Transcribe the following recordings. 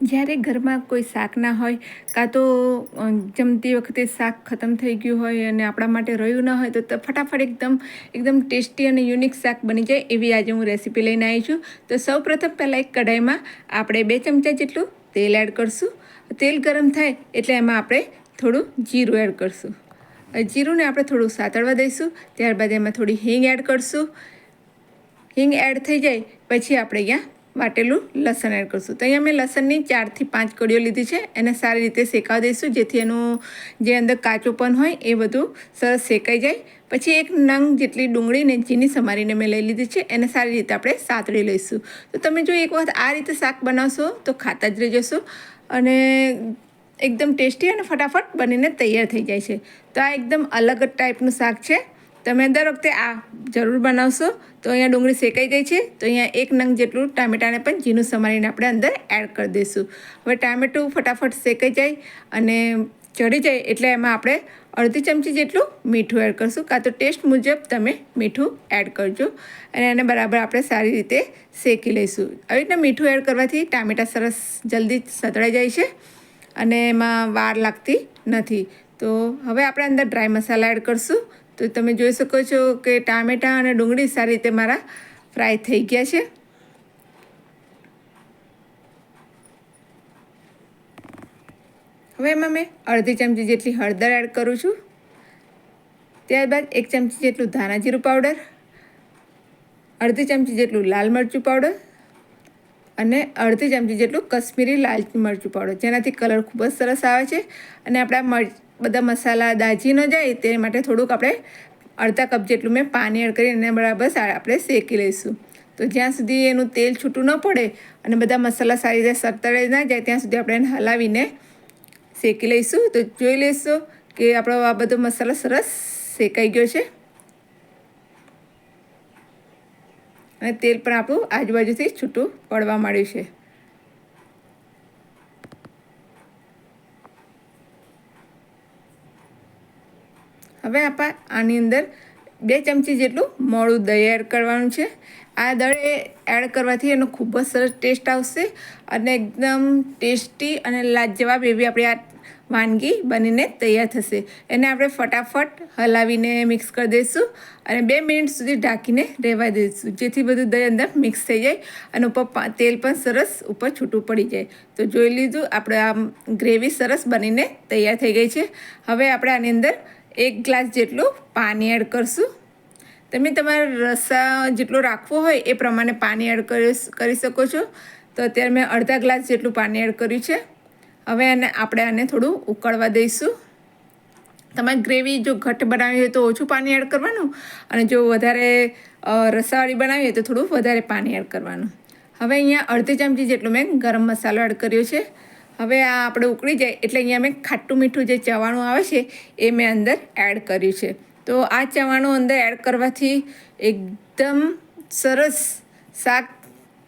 જ્યારે ઘરમાં કોઈ શાક ના હોય, કાં તો જમતી વખતે શાક ખતમ થઈ ગયું હોય અને આપણા માટે રહ્યું ન હોય, તો ફટાફટ એકદમ એકદમ ટેસ્ટી અને યુનિક શાક બની જાય એવી આજે હું રેસીપી લઈને આવી છું. તો સૌપ્રથમ પહેલાં એક કઢાઈમાં આપણે બે ચમચા જેટલું તેલ એડ કરશું. તેલ ગરમ થાય એટલે એમાં આપણે થોડું જીરું એડ કરશું. જીરુંને આપણે થોડું સાતળવા દઈશું, ત્યારબાદ એમાં થોડી હિંગ એડ કરશું. હિંગ એડ થઈ જાય, પછી આપણે અહીંયા વાટેલું લસણ એડ કરશું. તો અહીંયા મેં લસણની ચારથી પાંચ કડીઓ લીધી છે. એને સારી રીતે શેકાવા દઈશું. જેથી એનું જે અંદર કાચુંપન હોય એ બધું સરસ શેકાઈ જાય. પછી એક નંગ જેટલી ડુંગળીને ચીની સમારીને મેં લઈ લીધી છે. એને સારી રીતે આપણે સાતળી લઈશું. તો તમે જો એક વખત આ રીતે શાક બનાવશો તો ખાતા જ રહી જશો અને એકદમ ટેસ્ટી અને ફટાફટ બનીને તૈયાર થઈ જાય છે. તો આ એકદમ અલગ જ ટાઈપનું શાક છે. તમે દર વખતે આ જરૂર બનાવશો. તો અહીંયા ડુંગળી શેકાઈ ગઈ છે. તો અહીંયા એક નંગ જેટલું ટામેટાને પણ ઝીણું સમારીને આપણે અંદર એડ કરી દઈશું. હવે ટામેટું ફટાફટ શેકાઈ જાય અને ચડી જાય એટલે એમાં આપણે અડધી ચમચી જેટલું મીઠું એડ કરશું. કાં તો ટેસ્ટ મુજબ તમે મીઠું એડ કરજો. અને એને બરાબર આપણે સારી રીતે શેકી લઈશું. આવી રીતના મીઠું એડ કરવાથી ટામેટાં સરસ જલ્દી સતળાઈ જાય છે અને એમાં વાર લાગતી નથી. તો હવે આપણે અંદર ડ્રાય મસાલા એડ કરશું. તો તમે જોઈ શકો છો કે ટામેટાં અને ડુંગળી સારી રીતે મારા ફ્રાય થઈ ગયા છે. હવે એમાં મેં અડધી ચમચી જેટલી હળદર એડ કરું છું. ત્યારબાદ એક ચમચી જેટલું ધાણા જીરું પાવડર, અડધી ચમચી જેટલું લાલ મરચું પાવડર અને અડધી ચમચી જેટલું કશ્મીરી લાલ મરચું પાવડર. જેનાથી કલર ખૂબ જ સરસ આવે છે અને આપણા મર, બધા મસાલા દાજી ન જાય તે માટે થોડુંક આપણે અડધા કપ જેટલું મેં પાણી એડ કરીને એને બરાબર આપણે શેકી લઈશું. તો જ્યાં સુધી એનું તેલ છૂટું ન પડે અને બધા મસાલા સારી રીતે સરતળાઈ ના જાય, ત્યાં સુધી આપણે એને હલાવીને શેકી લઈશું. તો જોઈ લઈશું કે આપણો આ બધો મસાલો સરસ શેકાઈ ગયો છે. અને તેલ પણ આપણું આજુબાજુથી છૂટું પડવા માંડ્યું છે. હવે આપણે આની અંદર બે ચમચી જેટલું મોળું દહીં એડ કરવાનું છે. આ દળ એડ કરવાથી એનો ખૂબ જ સરસ ટેસ્ટ આવશે અને એકદમ ટેસ્ટી અને લાજવાબ એવી આપણે આ વાનગી બનીને તૈયાર થશે. એને આપણે ફટાફટ હલાવીને મિક્સ કરી દઈશું અને બે મિનિટ સુધી ઢાંકીને રહેવા દઈશું, જેથી બધું દહીં અંદર મિક્સ થઈ જાય અને ઉપર તેલ પણ સરસ ઉપર છૂટું પડી જાય. તો જોઈ લીધું, આપણે આ ગ્રેવી સરસ બનીને તૈયાર થઈ ગઈ છે. હવે આપણે આની અંદર એક ગ્લાસ જેટલું પાણી એડ કરશું. તમે તમારા રસા જેટલો રાખવો હોય એ પ્રમાણે પાણી એડ કરી શકો છો. તો અત્યારે મેં અડધા ગ્લાસ જેટલું પાણી એડ કર્યું છે. હવે એને આપણે આને થોડું ઉકળવા દઈશું. તમારે ગ્રેવી જો ઘટ્ટ બનાવી હોય તો ઓછું પાણી એડ કરવાનું અને જો વધારે રસાવાળી બનાવી હોય તો થોડું વધારે પાણી એડ કરવાનું. હવે અહીંયા અડધી ચમચી જેટલું મેં ગરમ મસાલો એડ કર્યો છે. હવે આ આપણે ઉકળી જાય એટલે અહીંયા મેં ખાટું મીઠું જે ચવાણું આવે છે એ મેં અંદર એડ કર્યું છે. તો આ ચવાણું અંદર એડ કરવાથી એકદમ સરસ શાક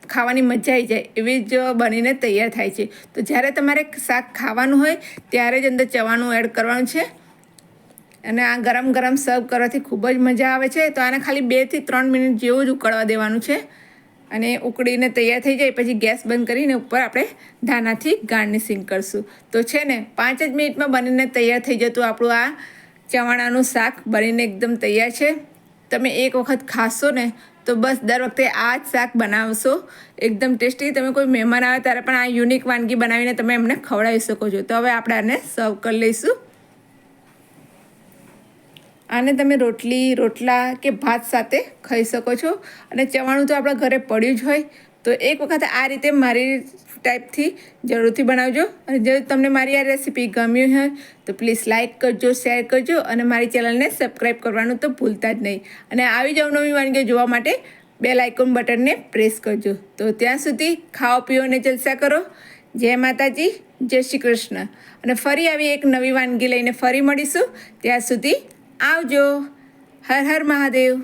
ખાવાની મજા આવી જાય એવી જ બનીને તૈયાર થાય છે. તો જ્યારે તમારે શાક ખાવાનું હોય, ત્યારે જ અંદર ચવાનું એડ કરવાનું છે. અને આ ગરમ ગરમ સર્વ કરવાથી ખૂબ જ મજા આવે છે. તો આને ખાલી બેથી ત્રણ મિનિટ જેવું જ ઉકળવા દેવાનું છે. અને ઉકળીને તૈયાર થઈ જાય, પછી ગેસ બંધ કરીને ઉપર આપણે ધાનાથી ગાર્નિશિંગ કરશું. તો છે ને, પાંચ જ મિનિટમાં બનીને તૈયાર થઈ જતું આપણું આ ચવાણાનું શાક બનીને એકદમ તૈયાર છે. તમે એક વખત ખાશો ને તો બસ દર વખતે આ જ શાક બનાવશો. એકદમ ટેસ્ટી. તમે કોઈ મહેમાન આવે ત્યારે પણ આ યુનિક વાનગી બનાવીને તમે એમને ખવડાવી શકો છો. તો હવે આપણે આને સર્વ કરી લઈશું. આને તમે રોટલી, રોટલા કે ભાત સાથે ખાઈ શકો છો. અને ચવાણું તો આપણા ઘરે પડ્યું જ હોય. તો એક વખત આ રીતે મારી ટાઈપથી જરૂરથી બનાવજો. અને જો તમને મારી આ રેસીપી ગમી હોય, તો પ્લીઝ લાઇક કરજો શેર કરજો અને મારી ચેનલને સબસ્ક્રાઈબ કરવાનું તો ભૂલતા જ નહીં. અને આવી જ અવનવી વાનગીઓ જોવા માટે બે લાઇકોન બટનને પ્રેસ કરજો. તો ત્યાં સુધી ખાઓ, પીઓ અને જલસા કરો. જય માતાજી, જય શ્રી કૃષ્ણ. અને ફરી આવી એક નવી વાનગી લઈને ફરી મળીશું. ત્યાં સુધી આવજો. હર હર મહાદેવ.